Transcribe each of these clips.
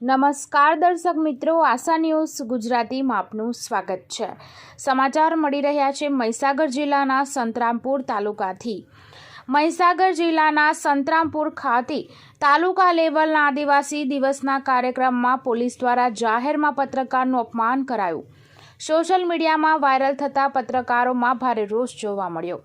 નમસ્કાર દર્શક મિત્રો, આશા ન્યૂઝ ગુજરાતીમાં આપનું સ્વાગત છે. સમાચાર મળી રહ્યા છે મહીસાગર જિલ્લાના સંતરામપુર તાલુકાથી. મહીસાગર જિલ્લાના સંતરામપુર ખાતે તાલુકા લેવલના આદિવાસી દિવસના કાર્યક્રમમાં પોલીસ દ્વારા જાહેરમાં પત્રકારનું અપમાન કરાયું. સોશિયલ મીડિયામાં વાયરલ થતા પત્રકારોમાં ભારે રોષ જોવા મળ્યો.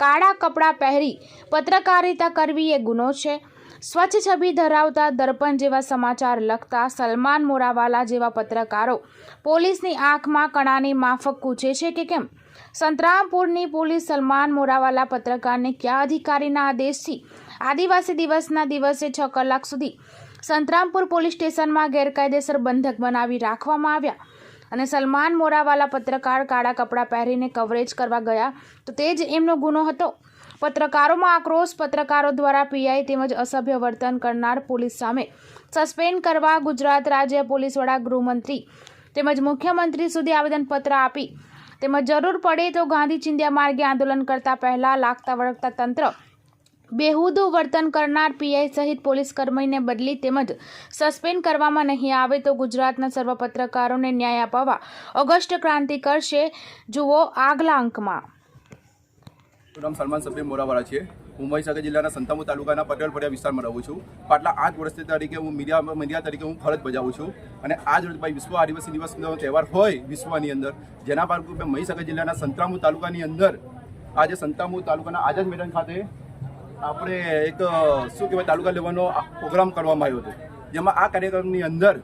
કાળા કપડાં પહેરી પત્રકારિતા કરવી એ ગુનો છે. સ્વચ્છ છબી ધરાવતા દર્પણ જેવા સમાચાર લખતા સલમાન મોરાવાલા જેવા પત્રકારો પોલીસની આંખમાં કણાની માફક કૂચે છે કે કેમ? સંતરામપુરની પોલીસ સલમાન મોરાવાલા પત્રકારને કયા અધિકારીના આદેશથી આદિવાસી દિવસના દિવસે છ કલાક સુધી સંતરામપુર પોલીસ સ્ટેશનમાં ગેરકાયદેસર બંધક બનાવી રાખવામાં આવ્યા અને સલમાન મોરાવાલા પત્રકાર કાળા કપડાં પહેરીને કવરેજ કરવા ગયા તો તે જ એમનો ગુનો હતો. પત્રકારોમાં આક્રોશ, પત્રકારો દ્વારા પીઆઈ તેમજ અસભ્ય વર્તન કરનાર પોલીસ સામે સસ્પેન્ડ કરવા ગુજરાત રાજ્ય પોલીસ વડા ગૃહમંત્રી તેમજ મુખ્યમંત્રી સુધી આવેદનપત્ર આપી. તેમજ જરૂર પડે તો ગાંધી ચિંધ્યા માર્ગે આંદોલન કરતા પહેલા લાગતા વળગતા તંત્ર બેહુદું વર્તન કરનાર પીઆઈ સહિત પોલીસ કર્મીને બદલી તેમજ સસ્પેન્ડ કરવામાં નહીં આવે તો ગુજરાતના સર્વ પત્રકારોને ન્યાય અપાવવા ઓગસ્ટ ક્રાંતિ કરશે. જુઓ આગલા અંકમાં. નામ સલમાન સબ્બી મોરાવાળા છે. હું મહીસાગર જિલ્લાના સંતામુ તાલુકાના પટેલ ફળિયા વિસ્તારમાં રહું છું. પાટલા આઠ વર્ષથી તરીકે હું મીડિયા મીડિયા તરીકે હું ફરજ બજાવું છું અને આજ રોજ ભાઈ વિશ્વ આદિવાસી દિવસનો તહેવાર હોય વિશ્વની અંદર, જેના ભાગરૂપે મહીસાગર જિલ્લાના સંતરામુ તાલુકાની અંદર, આજે સંતામુ તાલુકાના આઝાદ મેદાન ખાતે આપણે એક, શું કહેવાય, તાલુકા લેવાનો પ્રોગ્રામ કરવામાં આવ્યો હતો. જેમાં આ કાર્યક્રમની અંદર,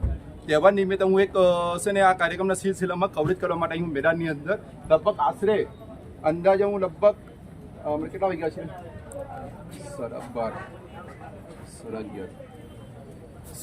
તહેવાર નિમિત્તે હું એક, છે ને, આ કાર્યક્રમના સિલસિલામાં કવરેજ કરવા માટે હું મેદાનની અંદર લગભગ આશરે અંદાજે હું લગભગ હમણાં કેટલા વાગ્યા છે? સર બાર સર, અગિયાર.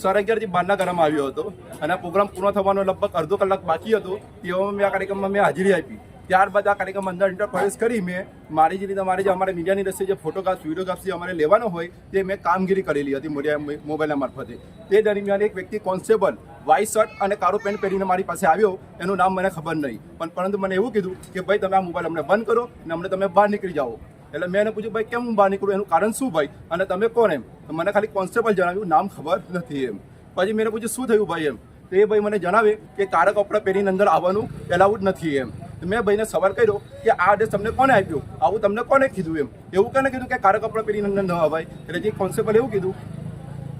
સર, અગિયારથી બારના કરવામાં આવ્યો હતો અને પ્રોગ્રામ પૂર્ણ થવાનો લગભગ અડધો કલાક બાકી હતો. તેવામાં મેં આ કાર્યક્રમમાં મેં હાજરી આપી. ત્યારબાદ આ કાર્યક્રમમાં અંદર ઇન્ટર પ્રવેશ કરી મેં. મારી જે રીતે અમારે જે અમારે મીડિયાની રસ્તે જે ફોટોગ્રાફ્સ વિડીયોગ્રાફ્સ જે અમારે લેવાનો હોય, તે મેં કામગીરી કરેલી હતી મોડિયા મોબાઈલના મારફતે. તે દરમિયાન એક વ્યક્તિ કોન્સ્ટેબલ વ્હાઇટ શર્ટ અને કાળો પેન્ટ પહેરીને મારી પાસે આવ્યો, એનું નામ મને ખબર નહીં. પણ પરંતુ મને એવું કીધું કે, ભાઈ, તમે આ મોબાઈલ અમને બંધ કરો અને અમને તમે બહાર નીકળી જાઓ. એટલે મેં એને પૂછ્યું, ભાઈ, કેમ હું બહાર નીકળું? એનું કારણ શું ભાઈ? અને તમે કોણ એમ? મને ખાલી કોન્સ્ટેબલ જણાવ્યું, નામ ખબર નથી એમ. પછી મેં પૂછ્યું, શું થયું ભાઈ એમ? તો એ ભાઈ મને જણાવે કે, કાળા કપડાં પહેરીને અંદર આવવાનું એલાઉડ નથી એમ. મેં ભાઈને સવાલ કર્યો કે, આ આદેશ તમને કોને આપ્યો? આવું તમને કોને કીધું એમ? એવું કોને કીધું કે, કાળા કપડાં પહેરીને અંદર ન અવાય? એટલે જે કોન્સ્ટેબલ એવું કીધું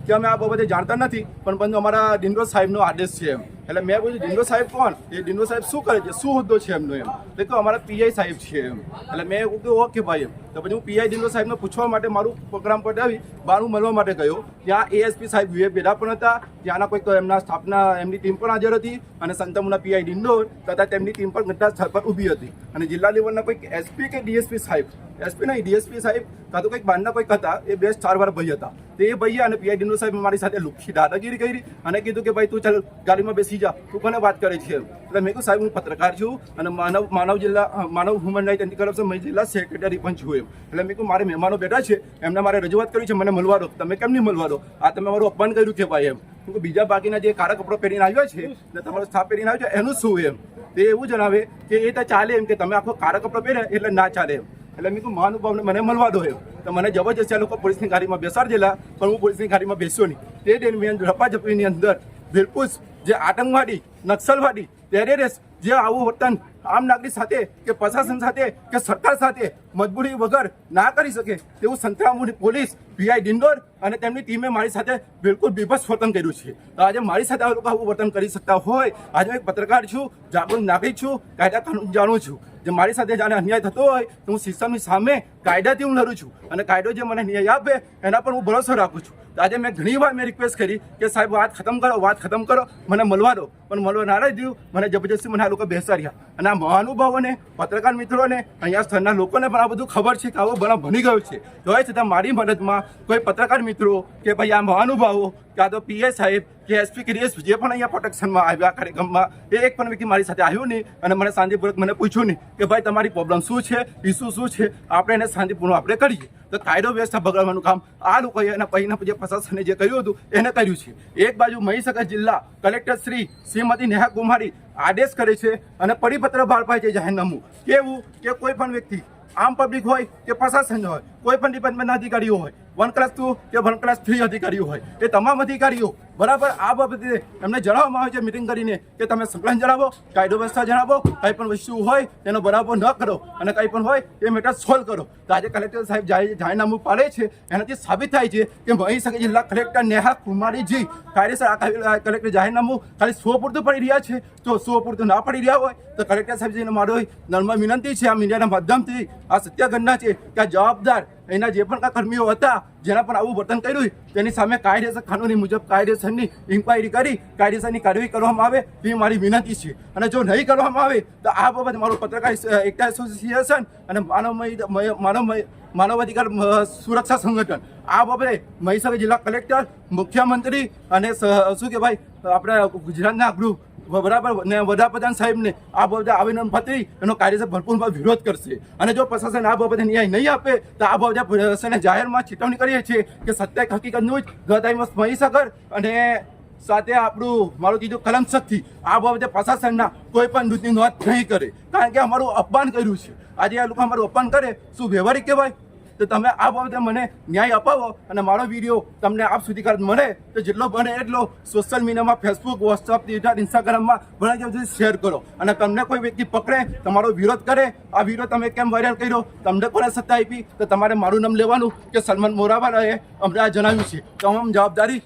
કે અમે આ બાબતે જાણતા નથી, પણ બંધ અમારા ડિંડો સાહેબનો આદેશ છે એમ. એટલે મેં પૂછ્યું, ડિંડો સાહેબ કોણ? એ ડિંડો સાહેબ શું કરે છે? શું હોદ્દો છે એમનો એમ. એટલે કે અમારા પીઆઈ સાહેબ છે એમ. એટલે મેં એવું કહ્યું ઓકે ભાઈ એમ. તો પછી હું પીઆઈ ડિંડો સાહેબને પૂછવા માટે મારું પ્રોગ્રામ પર આવી બારું મળવા માટે ગયો. ત્યાં એએસપી સાહેબ વિવેક બેડા પણ હતા. ત્યાંના કોઈક એમના સ્ટાફના એમની ટીમ પણ હાજર હતી અને સંતમુના પીઆઈ ડિંડો તથા તેમની ટીમ પણ ઘટના સ્થળ પર ઊભી હતી. અને જિલ્લા લેવલના કોઈક એસપી કે ડીએસપી સાહેબ એસપી નહીં ડીએસપી સાહેબ, કાં તો કંઈક બહારના કોઈક હતા, એ બે ચાર વાર ભાઈ હતા. તો ભાઈએ અને પીઆઈ ડિંડો સાહેબ મારી સાથે લુખી દાદાગીરી કરી અને કીધું કે ભાઈ તું ચાલ ગાડીમાં બેસી જા. તું કોને વાત કરે છે. એટલે મેં કહ્યું સાહેબ હું પત્રકાર છું અને માનવ માનવ જિલ્લા માનવ હ્યુમન રાઇટ એન્ટી કરપ્શન જિલ્લા સેક્રેટરી પણ છું એમ. એટલે મેં કહ્યું મારે મહેમાનો બેઠા છે એમને મારે રજૂઆત કરી છે મને મળવા દો. તમે કેમ નહીં મળવા દો? આ તમે મારું અપમાન કર્યું કે ભાઈ એમ. કહું, બીજા બાકીના જે કાળા કપડાં પહેરીને આવ્યા છે ને તમારો સ્ટાફ પહેરીને આવ્યો છે એનું શું એમ? તે એવું જણાવે કે એ તો ચાલે એમ કે તમે આખો કાળા કપડાં પહેરે એટલે ના ચાલે એમ. એટલે મેં કહું મહાનુભાવને મને મળવા દો તો મને જબરજસ્તી આ લોકો પોલીસની ગાડીમાં બેસાડેલા પણ હું પોલીસની ગાડીમાં બેસ્યો નહીં. તે દરમિયાન રપાજપીની અંદર બિલકુલ જે આતંકવાદી, નક્સલવાદી, ટેરેરિસ્ટ જે આવું વર્તન આમ નાગરિક સાથે કે પ્રશાસન સાથે કે સરકાર સાથે મજબૂરી વગર ના કરી શકે, તેવું સંતરામપુરની પોલીસ, પીઆઈ ડિંડોર અને તેમની ટીમે મારી સાથે બિલકુલ બીભત્સ વર્તન કર્યું છે. તો આજે મારી સાથે આ લોકો આવું વર્તન કરી શકતા હોય. આજે હું એક પત્રકાર છું, જાગૃત નાગરિક છું કાયદા કાનૂન જાણું છું. જે મારી સાથે જાણે અન્યાય થતો હોય તો હું સિસ્ટમની સામે કાયદાથી હું લડું છું અને કાયદો જે મને ન્યાય આપે એના પર હું ભરોસો રાખું છું. આજે મેં ઘણી વાર મેં રિક્વેસ્ટ કરી કે સાહેબ, વાત ખતમ કરો, વાત ખતમ કરો, મને મળવા દો. પણ મળવા નારાજ થયું મને જબરજસ્તી મને આ લોકો બેસાડ્યા. અને આ મહાનુભાવોને, પત્રકાર મિત્રોને, અહીંયા સ્થળના લોકોને પણ આ બધું ખબર છે કે આવો બનાવ બની ગયો છે. તો છતાં મારી મદદમાં કોઈ પત્રકાર મિત્રો કે ભાઈ આ મહાનુભાવો, કાં તો પીએ સાહેબ કે એસપી કે ડીએસપી જે પણ અહીંયા પ્રોટેક્શનમાં આવ્યા કાર્યક્રમમાં, એ એક પણ વ્યક્તિ મારી સાથે આવ્યું નહીં. અને મને શાંતિપૂર્વક મને પૂછ્યું નહીં કે ભાઈ તમારી પ્રોબ્લેમ શું છે? ઇસ્યુ શું છે? આપણે એને શાંતિપૂર્ણ આપણે કરીએ. તો કાયદો વ્યવસ્થા બગાડવાનું કામ આ લોકોએ અને પહેલા જે પ્રશાસને જે કર્યું હતું, એને કર્યું છે. એક બાજુ મહીસાગર જિલ્લા કલેક્ટર શ્રી શ્રીમતી નેહા કુમારી આદેશ કરે છે અને પરિપત્ર બહાર પાડે છે જાહેરનામું. કેવું? કે કોઈ પણ વ્યક્તિ, આમ પબ્લિક હોય કે પ્રશાસન હોય કોઈ પણ ડિપાર્ટમેન્ટના અધિકારીઓ હોય વન ક્લાસ ટુ કે વન ક્લાસ થ્રી અધિકારીઓ હોય, એ તમામ અધિકારીઓ બરાબર આ બાબતે એમને જણાવવામાં આવે છે મિટિંગ કરીને કે તમે સંકલન જણાવો, કાયદો વ્યવસ્થા જણાવો, કંઈ પણ વસ્તુ હોય તેનો બરાબર ન કરો અને કંઈ પણ હોય એ મેટર સોલ્વ કરો. તો આજે કલેક્ટર સાહેબ જાહેર- જાહેરનામું પાડે છે, એનાથી સાબિત થાય છે કે મહીસાગર જિલ્લા કલેક્ટર નેહા કુમારીજી કાયદેસર આ કલેક્ટર જાહેરનામું ખાલી સો પૂરતું પડી રહ્યા છે. તો સો પૂરતું ના પડી રહ્યા હોય, તો કલેક્ટર સાહેબજીને મારો નર્મ વિનંતી છે, આ મીડિયાના માધ્યમથી આ સત્ય છે કે આ જવાબદાર એના જે પણ કર્મીઓ હતા, જેના પણ આવું વર્તન કર્યું તેની સામે કાયદેસર કાનૂની મુજબ કાયદેસરની ઇન્ક્વાયરી કરી, કાયદેસરની કાર્યવાહી કરવામાં આવે તે મારી વિનંતી છે. અને જો નહીં કરવામાં આવે, તો આ બાબત મારું પત્રકાર એકતા એસોસિએશન અને માનવ માનવ માનવ અધિકાર સુરક્ષા સંગઠન. આ બાબતે મહીસાગર જિલ્લા કલેક્ટર, મુખ્યમંત્રી અને શું કહેવાય આપણે ગુજરાતના ગૃહ બરાબર ને વડાપ્રધાન સાહેબને આ બાબતે આવેદન પત્રી એનો કાયદેસર ભરપૂર વિરોધ કરશે. અને જો પ્રશાસન આ બાબતે ન્યાય નહીં આપે, તો આ બાબતે પ્રશાસને જાહેરમાં ચેતવણી કરીએ છીએ કે સત્ય હકીકતનું જ ગદાઈમાં મહીસાગર અને સાથે આપણું, મારું કીધું કલમ શક્તિ આ બાબતે પ્રશાસનના કોઈ પણ દૂધની નોંધ નહીં કરે. કારણ કે અમારું અપમાન કર્યું છે. આજે આ લોકો અમારું અપમાન કરે, શું વ્યવહારિક કહેવાય? તો તમે આ બાબતે મને ન્યાય અપાવો અને મારો વીડિયો તમને આપ સુધી મળે તો જેટલો બને એટલો સોશિયલ મીડિયામાં ફેસબુક વોટ્સઅપ ટ્વિટર ઇન્સ્ટાગ્રામમાં બને જ્યાં શેર કરો. અને તમને કોઈ વ્યક્તિ પકડે, તમારો વિરોધ કરે, આ વિરોધ તમે કેમ વાયરલ કર્યો, તમને કોને સત્તા આપી? તો તમારે મારું નામ લેવાનું કે સલમાન મોરાવાલાએ અમને આ જણાવ્યું છે. તમામ જવાબદારી